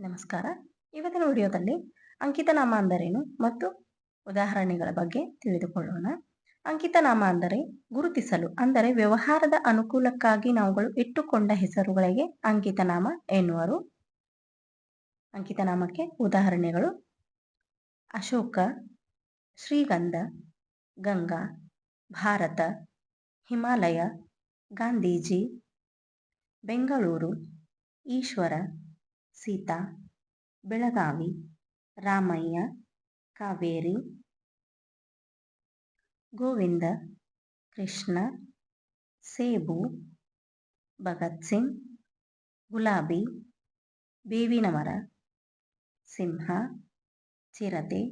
ನಮಸ್ಕಾರ. ಇವತ್ತಿನ ವಿಡಿಯೋದಲ್ಲಿ ಅಂಕಿತನಾಮ ಅಂದರೇನು ಮತ್ತು ಉದಾಹರಣೆಗಳ ಬಗ್ಗೆ ತಿಳಿದುಕೊಳ್ಳೋಣ. ಅಂಕಿತನಾಮ ಅಂದರೆ ಗುರುತಿಸಲು, ಅಂದರೆ ವ್ಯವಹಾರದ ಅನುಕೂಲಕ್ಕಾಗಿ ನಾವುಗಳು ಇಟ್ಟುಕೊಂಡ ಹೆಸರುಗಳಿಗೆ ಅಂಕಿತನಾಮ ಎನ್ನುವರು. ಅಂಕಿತನಾಮಕ್ಕೆ ಉದಾಹರಣೆಗಳು, ಅಶೋಕ, ಶ್ರೀಗಂಧ, ಗಂಗಾ, ಭಾರತ, ಹಿಮಾಲಯ, ಗಾಂಧೀಜಿ, ಬೆಂಗಳೂರು, ಈಶ್ವರ ಸೀತಾ, ಬೆಳಗಾವಿ, ರಾಮಯ್ಯ, ಕಾವೇರಿ, ಗೋವಿಂದ, ಕೃಷ್ಣ, ಸೇಬು, ಭಗತ್ ಸಿಂಗ್, ಗುಲಾಬಿ ಬೇವಿನ ಮರ ಸಿಂಹ, ಚಿರತೆ,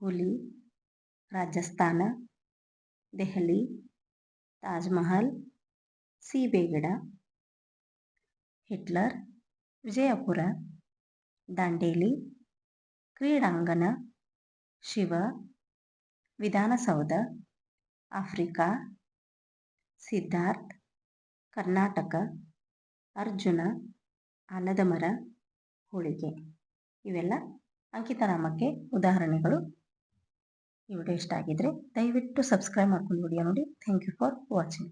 ಹುಲಿ, ರಾಜಸ್ಥಾನ, ದೆಹಲಿ ತಾಜ್ಮಹಲ್ ಸೀಬೆಗಿಡ ಹಿಟ್ಲರ್ ವಿಜಯಪುರ, ದಾಂಡೇಲಿ, ಕ್ರೀಡಾಂಗಣ, ಶಿವ, ವಿಧಾನಸೌಧ, ಆಫ್ರಿಕಾ, ಸಿದ್ಧಾರ್ಥ್, ಕರ್ನಾಟಕ, ಅರ್ಜುನ ಆಲದ ಮರ ಹೋಳಿಗೆ. ಇವೆಲ್ಲ ಅಂಕಿತನಾಮಕ್ಕೆ ಉದಾಹರಣೆಗಳು. ಇವಡೆ ಇಷ್ಟ ಆಗಿದ್ರೆ ದಯವಿಟ್ಟು ಸಬ್ಸ್ಕ್ರೈಬ್ ಮಾಡ್ಕೊಂಡು ವಿಡಿಯೋ ನೋಡಿ. Thank you for watching